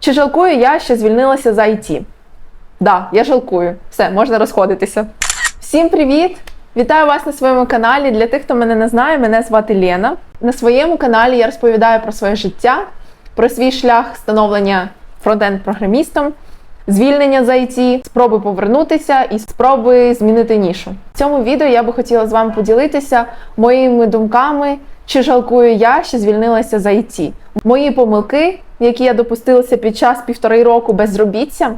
Чи жалкую я, що звільнилася з IT? Да, я жалкую. Все, можна розходитися. Всім привіт! Вітаю вас на своєму каналі. Для тих, хто мене не знає, мене звати Лена. На своєму каналі я розповідаю про своє життя, про свій шлях становлення фронтенд-програмістом, звільнення з IT, спроби повернутися і спроби змінити нішу. В цьому відео я би хотіла з вами поділитися моїми думками, чи жалкую я, що звільнилася з IT. Мої помилки, які я допустилася під час півтори року безробіття,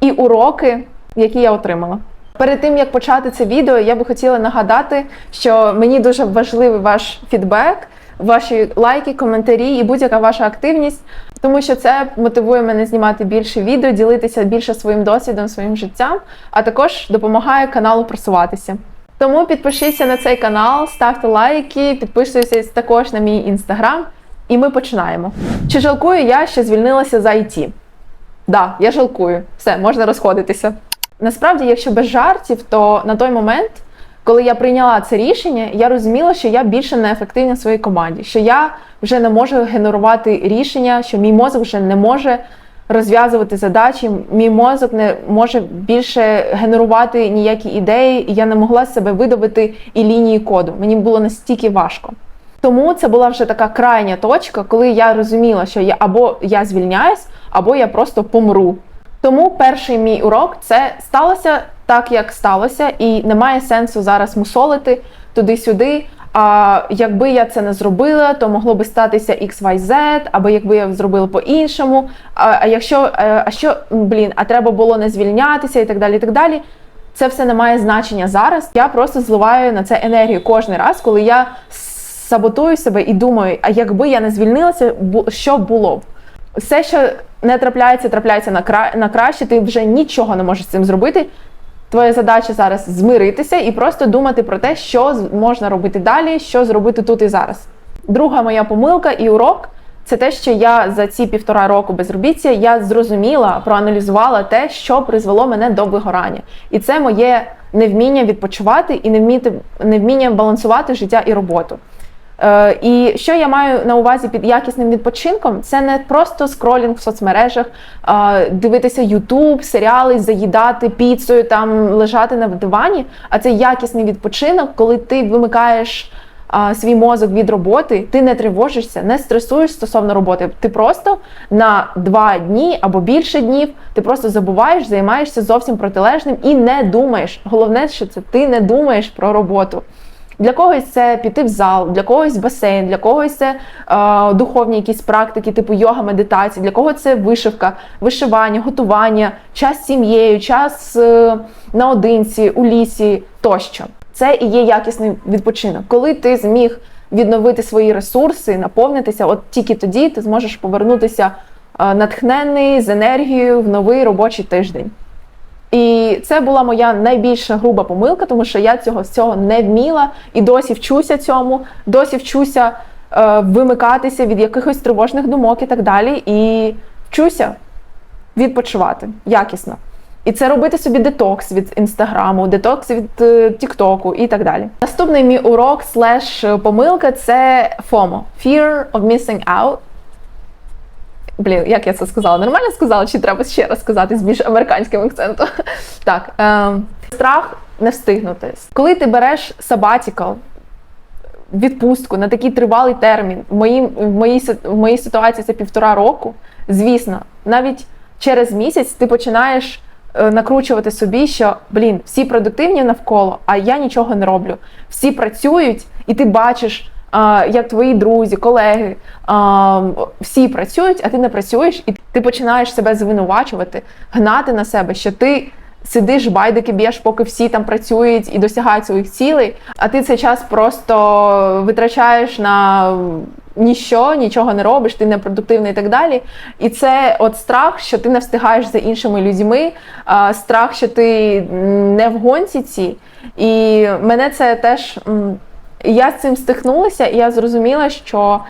і уроки, які я отримала. Перед тим як почати це відео, я би хотіла нагадати, що мені дуже важливий ваш фідбек, ваші лайки, коментарі і будь-яка ваша активність, тому що це мотивує мене знімати більше відео, ділитися більше своїм досвідом, своїм життям, а також допомагає каналу просуватися. Тому підпишіться на цей канал, ставте лайки, підписуйтесь також на мій інстаграм, і ми починаємо. Чи жалкую я, що звільнилася з IT? Да, я жалкую. Все, можна розходитися. Насправді, якщо без жартів, то на той момент, коли я прийняла це рішення, я розуміла, що я більше не ефективна в своїй команді, що я вже не можу генерувати рішення, що мій мозок вже не може розв'язувати задачі, мій мозок не може більше генерувати ніякі ідеї, і я не могла з себе видавити і лінії коду. Мені було настільки важко. Тому це була вже така крайня точка, коли я розуміла, що я або я звільняюсь, або я просто помру. Тому перший мій урок це сталося так, як сталося, і немає сенсу зараз мусолити туди-сюди. А якби я це не зробила, то могло би статися XYZ, або якби я зробила по-іншому. А, а якщо е, а що блін, а треба було не звільнятися і так далі. і так далі. Це все не має значення зараз. Я просто зливаю на це енергію кожен раз, коли я саботую себе і думаю, а якби я не звільнилася, що було б? Все, що не трапляється, трапляється на кра... на краще. Ти вже нічого не можеш з цим зробити. Твоя задача зараз змиритися і просто думати про те, що можна робити далі, що зробити тут і зараз. Друга моя помилка і урок це те, що я за ці півтора року безробіття я зрозуміла, проаналізувала те, що призвело мене до вигорання. І це моє невміння відпочивати і невміння балансувати життя і роботу. Е, і що я маю на увазі під якісним відпочинком, це не просто скролінг в соцмережах, дивитися Ютуб, серіали, заїдати піцею, там лежати на дивані, а це якісний відпочинок, коли ти вимикаєш свій мозок від роботи, ти не тривожишся, не стресуєш стосовно роботи. Ти просто на два дні або більше днів ти просто забуваєш, займаєшся зовсім протилежним і не думаєш. Головне, що це ти не думаєш про роботу. Для когось це піти в зал, для когось басейн, для когось це е, духовні якісь практики, типу йога, медитації, для кого це вишивка, вишивання, готування, час з сім'єю, час е, наодинці, у лісі тощо. Це і є якісний відпочинок. Коли ти зміг відновити свої ресурси, наповнитися, от тільки тоді ти зможеш повернутися е, натхнений з енергією в новий робочий тиждень. І це була моя найбільша груба помилка, тому що я цього з цього не вміла і досі вчуся цьому, досі вчуся е, вимикатися від якихось тривожних думок і так далі. І вчуся відпочивати якісно. І це робити собі детокс від інстаграму, детокс від е, Тіктоку і так далі. Наступний мій урок слеш помилка це FOMO – Fear of Missing Out. Блін, як я це сказала? Нормально сказала, чи треба ще раз сказати з більш американським акцентом? Так, е, страх не встигнути. Коли ти береш sabbatical, відпустку на такий тривалий термін, в моїй, в, моїй, в моїй ситуації це півтора року, звісно, навіть через місяць ти починаєш е, накручувати собі, що блін, всі продуктивні навколо, а я нічого не роблю. Всі працюють, і ти бачиш, як твої друзі, колеги, всі працюють, а ти не працюєш, і ти починаєш себе звинувачувати, гнати на себе, що ти. Сидиш, байдики б'єш, поки всі там працюють і досягають своїх цілей, а ти цей час просто витрачаєш на ніщо, нічого не робиш, ти непродуктивний і так далі. І це от страх, що ти не встигаєш за іншими людьми, страх, що ти не в гонці цій. І мене це теж. Я з цим стикнулася, і я зрозуміла, що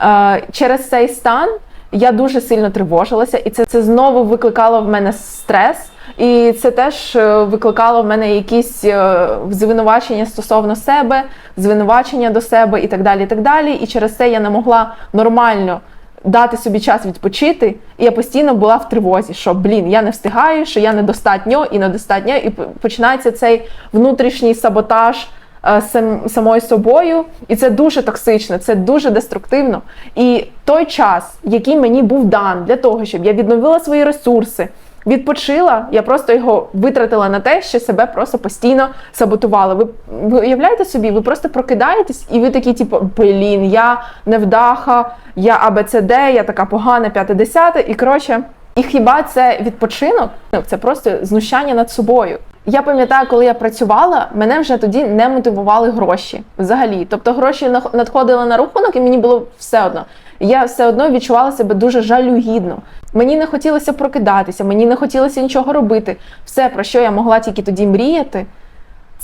е, через цей стан я дуже сильно тривожилася, і це, це знову викликало в мене стрес, і це теж е, викликало в мене якісь е, звинувачення стосовно себе, звинувачення до себе і так далі. І так далі. І через це я не могла нормально дати собі час відпочити, і я постійно була в тривозі, що блін, я не встигаю, що я недостатньо і недостатньо, і починається цей внутрішній саботаж сам, самою собою, і це дуже токсично, це дуже деструктивно. І той час, який мені був дан для того, щоб я відновила свої ресурси, відпочила, я просто його витратила на те, що себе просто постійно саботувала. Ви, ви уявляєте собі, ви просто прокидаєтесь, і ви такі, типу, блін, я невдаха, я АБЦД, я така погана, п'яте десяте, і коротше. І хіба це відпочинок? Ну, Це просто знущання над собою. Я пам'ятаю, коли я працювала, мене вже тоді не мотивували гроші взагалі. Тобто гроші надходили на рахунок, і мені було все одно. Я все одно відчувала себе дуже жалюгідно. Мені не хотілося прокидатися, мені не хотілося нічого робити. Все, про що я могла тільки тоді мріяти,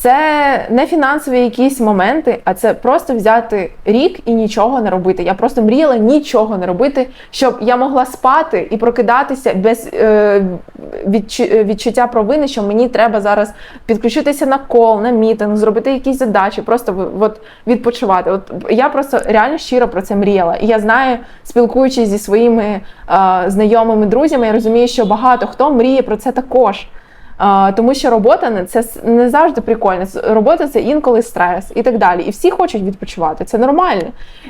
це не фінансові якісь моменти, а це просто взяти рік і нічого не робити. Я просто мріяла нічого не робити, щоб я могла спати і прокидатися без е, відчу- відчуття провини, що мені треба зараз підключитися на кол, на мітинг, зробити якісь задачі, просто от, відпочивати. От я просто реально щиро про це мріяла. І я знаю, спілкуючись зі своїми е, знайомими друзями, я розумію, що багато хто мріє про це також. Тому що робота це не завжди прикольно. Робота це інколи стрес і так далі. І всі хочуть відпочивати. Це нормально.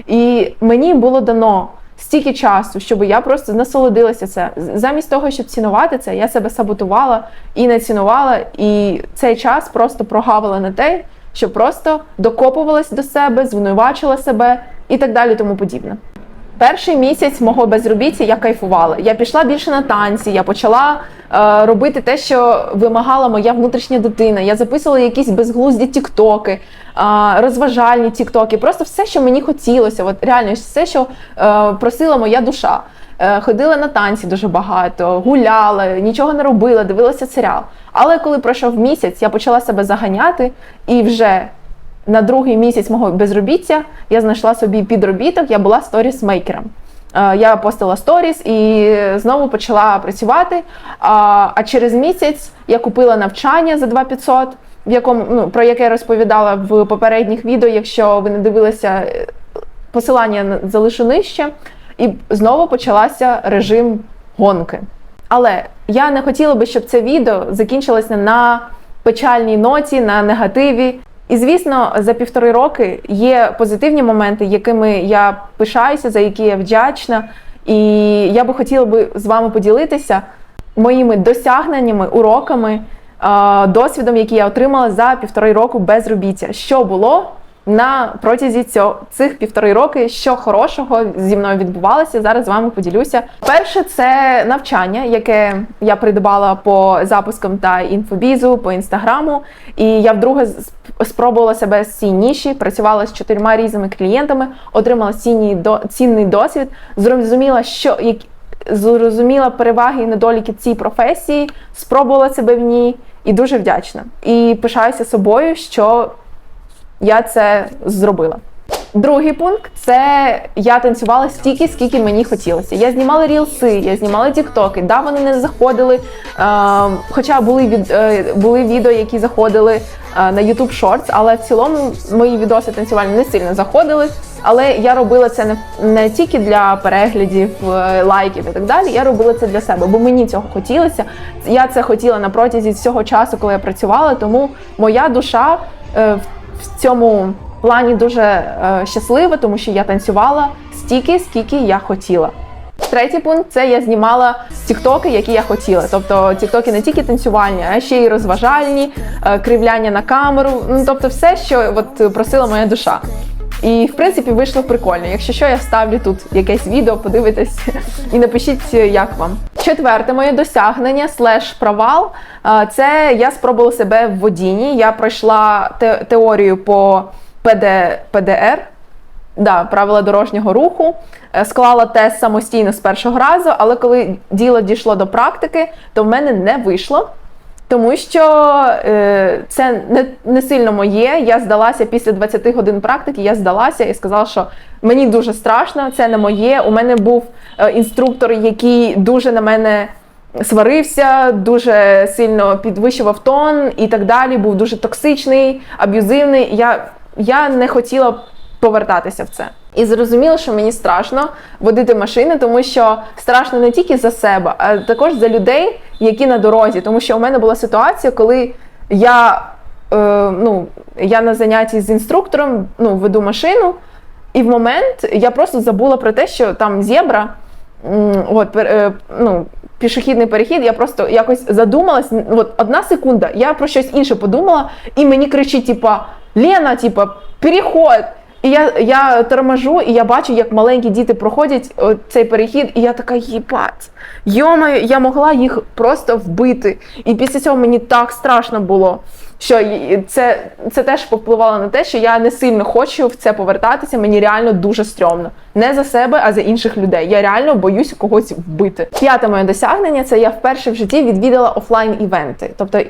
І мені було дано стільки часу, щоб я просто насолодилася це. Замість того, щоб цінувати це, я себе саботувала і не цінувала. І цей час просто прогавила на те, що просто докопувалась до себе, звинувачила себе і так далі, тому подібне. Перший місяць мого безробіття я кайфувала. Я пішла більше на танці, я почала е, робити те, що вимагала моя внутрішня дитина. Я записувала якісь безглузді тіктоки, е, розважальні тіктоки, просто все, що мені хотілося. От реально все, що е, просила моя душа. Е, ходила на танці дуже багато, гуляла, нічого не робила, дивилася серіал. Але коли пройшов місяць, я почала себе заганяти і вже на другий місяць мого безробіття я знайшла собі підробіток, я була сторісмейкером. Е, Я постила сторіс і знову почала працювати. А через місяць я купила навчання за 2500, в якому ну про яке я розповідала в попередніх відео. Якщо ви не дивилися, е, посилання залишу нижче. І знову почалася режим гонки. Але я не хотіла би, щоб це відео закінчилося на печальній ноті, на негативі. І звісно, за півтори роки є позитивні моменти, якими я пишаюся, за які я вдячна. І я би хотіла би з вами поділитися моїми досягненнями, уроками, досвідом, який я отримала за півтори року безробіття. Що було на протязі цього цих півтори роки, що хорошого зі мною відбувалося. Зараз з вами поділюся. Перше, це навчання, яке я придбала по запускам та інфобізу, по інстаграму. І я вдруге спробувала себе з цій ніші, працювала з чотирма різними клієнтами, отримала цінний, до- цінний досвід, зрозуміла, що зрозуміла переваги і недоліки цій професії, спробувала себе в ній і дуже вдячна. І пишаюся собою, що я це зробила. Другий пункт це я танцювала стільки, скільки мені хотілося. Я знімала рілси, я знімала тіктоки. Да, вони не заходили. Е, хоча були від е, були відео, які заходили е, на YouTube Shorts, але в цілому мої відоси танцювальні не сильно заходили. Але я робила це не, не тільки для переглядів, е, лайків і так далі. Я робила це для себе, бо мені цього хотілося. Я це хотіла на протязі всього часу, коли я працювала. Тому моя душа е, в цьому плані дуже е, щаслива, тому що я танцювала стільки, скільки я хотіла. Третій пункт це я знімала тіктоки, які я хотіла. Тобто тіктоки не тільки танцювальні, а ще й розважальні, е, кривляння на камеру. Ну тобто, все, що от просила моя душа. І в принципі вийшло прикольно. Якщо що, я ставлю тут якесь відео, подивитесь і напишіть, як вам. Четверте моє досягнення слеш провал. е, Це я спробувала себе в водінні. Я пройшла те- теорію по ПД, ПДР. Да, правила дорожнього руху, Е, склала тест самостійно з першого разу, але коли діло дійшло до практики, то в мене не вийшло. Тому що е, це не, не сильно моє. Я здалася після 20 годин практики, я здалася і сказала, що мені дуже страшно, це не моє. У мене був е, інструктор, який дуже на мене сварився, дуже сильно підвищував тон і так далі. Був дуже токсичний, аб'юзивний. Я, я не хотіла повертатися в це. І зрозуміло, що мені страшно водити машини, тому що страшно не тільки за себе, а також за людей, які на дорозі. Тому що у мене була ситуація, коли я, е, ну, я на занятті з інструктором ну, веду машину, і в момент я просто забула про те, що там зебра, от, е, ну, пішохідний перехід, я просто якось задумалась. От одна секунда, я про щось інше подумала, і мені кричить, типа, Лена, типа, переход. І я, я торможу, і я бачу, як маленькі діти проходять цей перехід, і я така, їбать, йомаю, я могла їх просто вбити. І після цього мені так страшно було, що це, це теж повпливало на те, що я не сильно хочу в це повертатися. Мені реально дуже стрьомно. Не за себе, а за інших людей. Я реально боюсь когось вбити. П'яте моє досягнення це я вперше в житті відвідала офлайн івенти, тобто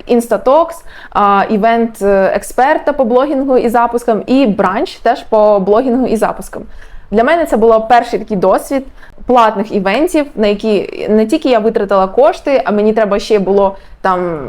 а, івент е, експерта по блогінгу і запускам, і бранч теж по блогінгу і запускам. Для мене це було перший такий досвід платних івентів, на які не тільки я витратила кошти, а мені треба ще було там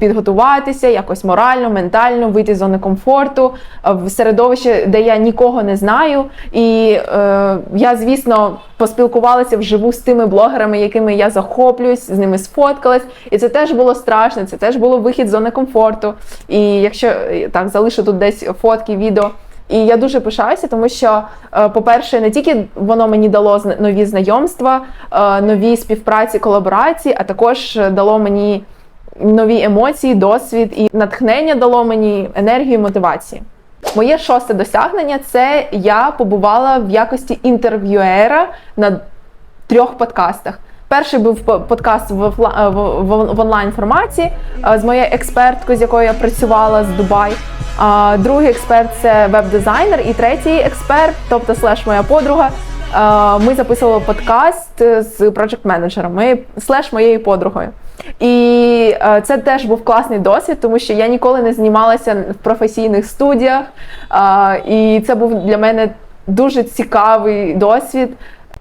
підготуватися якось морально, ментально, вийти з зони комфорту е, в середовище, де я нікого не знаю. І е, я, звісно, поспілкувалася вживу з тими блогерами, якими я захоплююсь, з ними сфоткалась. І це теж було страшно, це теж було вихід з зони комфорту. І якщо е, так залишу тут десь фотки, відео. І я дуже пишаюся, тому що, е, по-перше, не тільки воно мені дало нові знайомства, е, нові співпраці, колаборації, а також е, дало мені нові емоції, досвід і натхнення дало мені енергію, мотивації. Моє шосте досягнення це я побувала в якості інтерв'юера на трьох подкастах. Перший був по- подкаст в, е, онлайн форматі е, з моєю експерткою, з якою я працювала з Дубай. А другий експерт це веб-дизайнер, і третій експерт, тобто слеш моя подруга. е, Ми записували подкаст з проджект-менеджером, слеш моєю подругою. І це теж був класний досвід, тому що я ніколи не знімалася в професійних студіях. І це був для мене дуже цікавий досвід.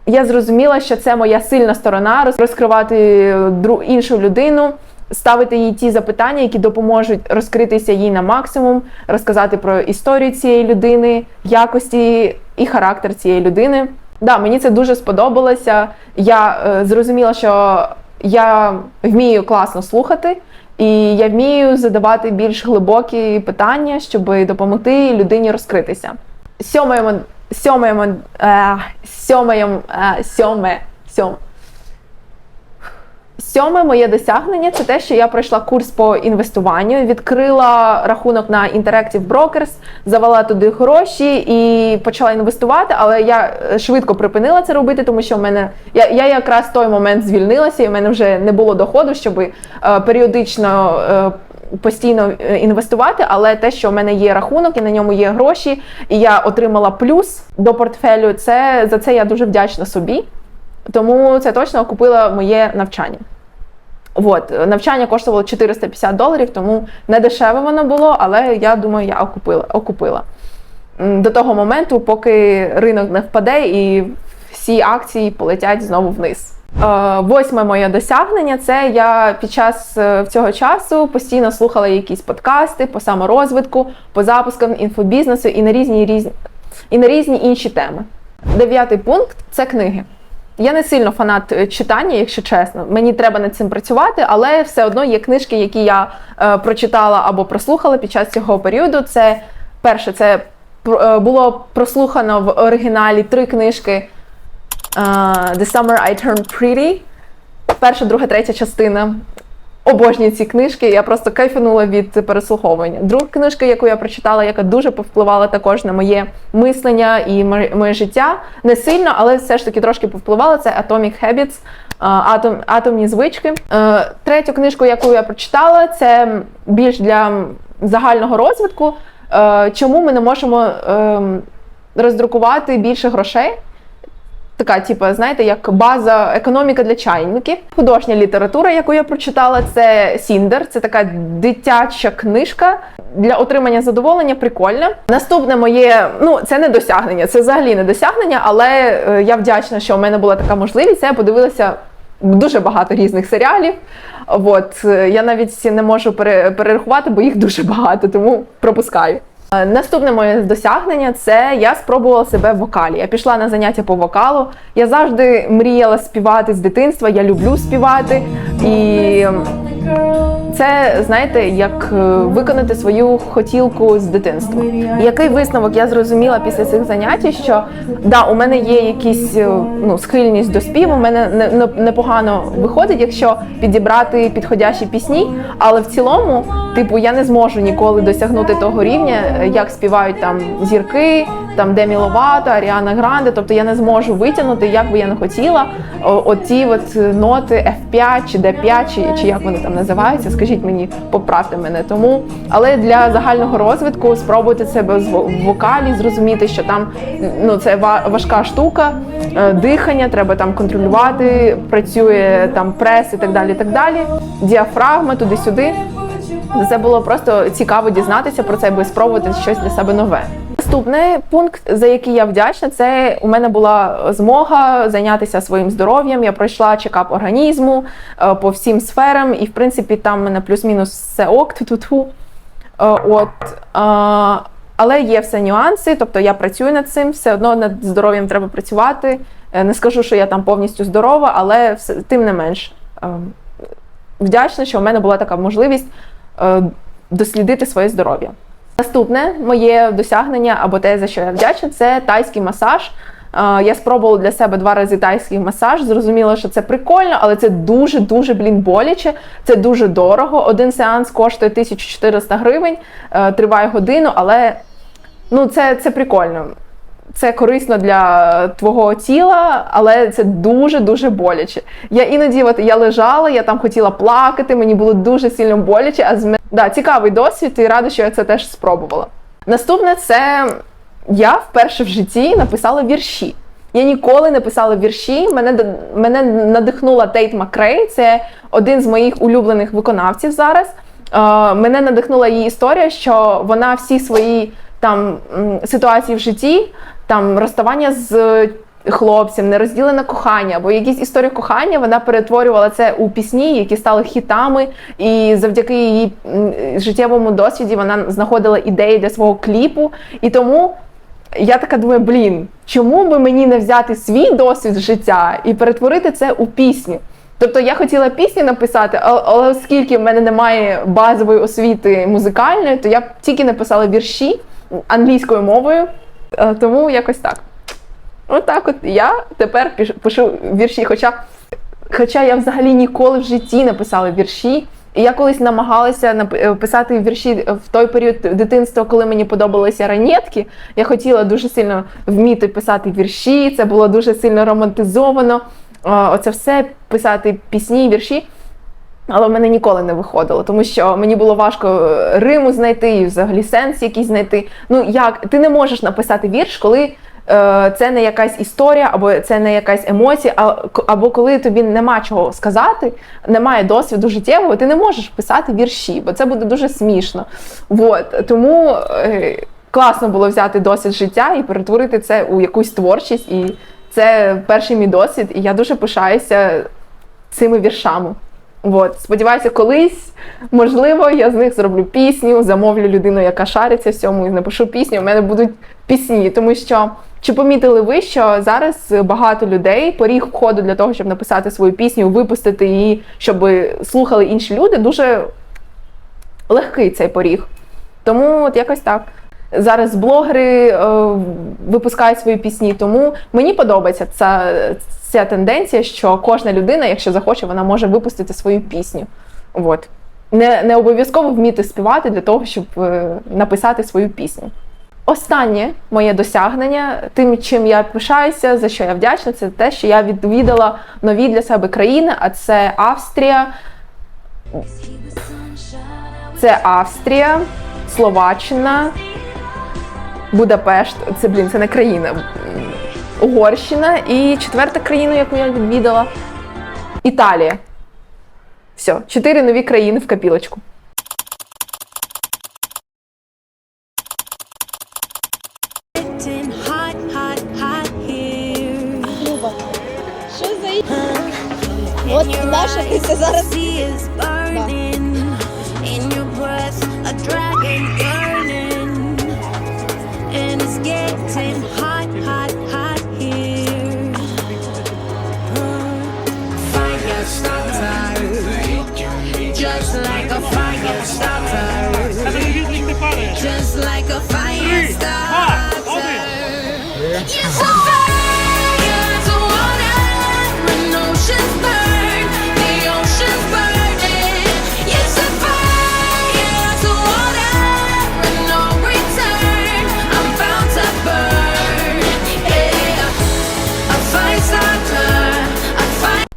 Я зрозуміла, що це моя сильна сторона розкривати дру- іншу людину, ставити їй ті запитання, які допоможуть розкритися їй на максимум, розказати про історію цієї людини, якості і характер цієї людини. Да, мені це дуже сподобалося. Я е, зрозуміла, що я вмію класно слухати, і я вмію задавати більш глибокі питання, щоб допомогти людині розкритися. Сьоме, сьоме, е, сьоме, е, сьоме, сьоме. Сьоме моє досягнення це те, що я пройшла курс по інвестуванню, відкрила рахунок на Interactive Brokers, завела туди гроші і почала інвестувати. Але я е, швидко припинила це робити, тому що в мене я, я якраз в той момент звільнилася, і в мене вже не було доходу, щоб е, періодично. Постійно е, інвестувати, але те, що в мене є рахунок і на ньому є гроші, і я отримала плюс до портфелю, це за це я дуже вдячна собі. Тому це точно окупило моє навчання. От, навчання коштувало 450 доларів, тому не дешеве воно було, але я думаю, я окупила. окупила. До того моменту, поки ринок не впаде і всі акції полетять знову вниз. Е, Восьме моє досягнення це я під час е, цього часу постійно слухала якісь подкасти по саморозвитку, по запускам інфобізнесу і на різні різні і на різні інші теми. Дев'ятий пункт це книги. Я не сильно фанат е, читання, якщо чесно. Мені треба над цим працювати, але все одно є книжки, які я прочитала або прослухала під час цього періоду. Це перше, це було прослухано в оригіналі три книжки The Summer I Turned Pretty. Перша, друга, третя частина. Обожнюю ці книжки, я просто кайфанула від переслуховування. Друга книжка, яку я прочитала, яка дуже повпливала також на моє мислення і моє моє життя, не сильно, але все ж таки трошки повпливала. Це Atomic Habits, атом, атомні звички. Е, Третю книжку, яку я прочитала, це більш для загального розвитку. Е, Чому ми не можемо ем, роздрукувати більше грошей? Така, типу, знаєте, як база економіка для чайників. Художня література, яку я прочитала, це Сіндер. Це така дитяча книжка для отримання задоволення. Прикольна. Наступне моє, ну це не досягнення, це взагалі не досягнення, але е, я вдячна, що у мене була така можливість. Я подивилася дуже багато різних серіалів. От е, я навіть не можу пере- перерахувати, бо їх дуже багато, тому пропускаю. Е, Наступне моє досягнення це я спробувала себе в вокалі. Я пішла на заняття по вокалу. Я завжди мріяла співати з дитинства. Я люблю співати. І це, знаєте, як е, виконати свою хотілку з дитинства. Який висновок я зрозуміла після цих занять, що да, у мене є якісь е, ну, схильність до співу, у мене не- не- непогано виходить, якщо підібрати підходящі пісні, але в цілому, типу, я не зможу ніколи досягнути того рівня, як співають там зірки, там Демі Ловато, Аріана Гранде. Тобто я не зможу витягнути, як би я не хотіла, о- оті от ноти F5 чи D5, чи, чи як вони там називаються. Скажіть мені, поправте мене. Тому, але для загального розвитку спробуйте себе в вокалі, зрозуміти, що там ну це ва- важка штука, е, дихання, треба там контролювати, працює там прес і так далі. і так далі. Діафрагма туди-сюди. Це було просто цікаво дізнатися про це, аби спробувати щось для себе нове. Наступний пункт, за який я вдячна, це у мене була змога зайнятися своїм здоров'ям. Я пройшла чекап організму е, по всім сферам, і в принципі там в мене плюс-мінус все ок. Ту-ту-ту. Е, От. е, Але є все нюанси, тобто я працюю над цим, все одно над здоров'ям треба працювати. Не скажу, що я там повністю здорова, але все, тим не менш. е, Вдячна, що у мене була така можливість дослідити своє здоров'я. Наступне моє досягнення або те, за що я вдячна, це тайський масаж. Е, Я спробувала для себе два рази тайський масаж. Зрозуміла, що це прикольно, але це дуже дуже блін боляче. Це дуже дорого. Один сеанс коштує 1400 гривень, е, триває годину, але ну це, це прикольно. Це корисно для твого тіла, але це дуже дуже боляче. Я іноді от я лежала, я там хотіла плакати, мені було дуже сильно боляче. А з ме- да, цікавий досвід і рада, що я це теж спробувала. Наступне це я вперше в житті написала вірші. Я ніколи не писала вірші. Мене мене надихнула Тейт Макрей. Це один з моїх улюблених виконавців зараз. Е, мене надихнула її історія, що вона всі свої там ситуації в житті, там розставання з хлопцем, нерозділене кохання або якісь історії кохання, вона перетворювала це у пісні, які стали хітами, і завдяки її життєвому досвіді вона знаходила ідеї для свого кліпу. І тому я така думаю, блін, чому би мені не взяти свій досвід життя і перетворити це у пісню? Тобто я хотіла пісні написати, але оскільки в мене немає базової освіти музикальної, то я тільки написала вірші англійською мовою, Е, тому якось так. Отак от я тепер пишу вірші, хоча, хоча я взагалі ніколи в житті не писала вірші. І я колись намагалася е, писати вірші в той період дитинства, коли мені подобалися ранетки. Я хотіла дуже сильно вміти писати вірші, це було дуже сильно романтизовано. Е, Оце все писати пісні, вірші. Але в мене ніколи не виходило, тому що мені було важко е, риму знайти і взагалі сенс якийсь знайти. Ну як ти не можеш написати вірш, коли е, це не якась історія, або це не якась емоція, а, або коли тобі нема чого сказати, немає досвіду життєвого, ти не можеш писати вірші, бо це буде дуже смішно. Вот. Тому е, класно було взяти досвід життя і перетворити це у якусь творчість. І це перший мій досвід, і я дуже пишаюся цими віршами. От, сподіваюся, колись, можливо, я з них зроблю пісню, замовлю людину, яка шариться в цьому, і напишу пісню. У мене будуть пісні, тому що чи помітили ви, що зараз багато людей поріг входу для того, щоб написати свою пісню, випустити її, щоб слухали інші люди, дуже легкий цей поріг. Тому от якось так. Зараз блогери е, випускають свої пісні, тому мені подобається ця, ця тенденція, що кожна людина, якщо захоче, вона може випустити свою пісню. От. Не, не обов'язково вміти співати для того, щоб е, написати свою пісню. Останнє моє досягнення, тим, чим я пишаюся, за що я вдячна, це те, що я відвідала нові для себе країни, а це Австрія, це Австрія, Словаччина, Будапешт. Це блін, це не країна. Угорщина і четверта країна, яку я відвідала Італія. Все, чотири нові країни в. Люба, що за От eyes, пісня зараз.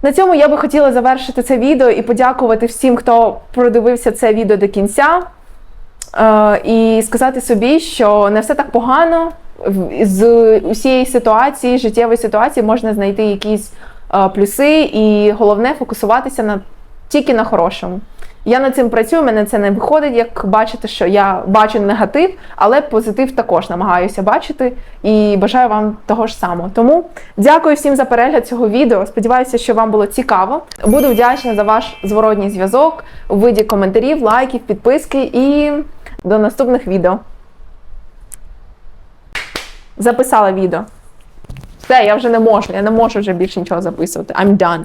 На цьому я би хотіла завершити це відео і подякувати всім, хто продивився це відео до кінця. Е, і сказати собі, що не все так погано. З усієї ситуації, життєвої ситуації можна знайти якісь е, плюси, і головне фокусуватися на тільки на хорошому. Я над цим працюю, мене це не виходить, як бачите, що я бачу негатив, але позитив також намагаюся бачити і бажаю вам того ж самого. Тому дякую всім за перегляд цього відео. Сподіваюся, що вам було цікаво. Буду вдячна за ваш зворотній зв'язок у виді коментарів, лайків, підписки і до наступних відео. Записала відео. Все, я вже не можу, я не можу вже більше нічого записувати. I'm done.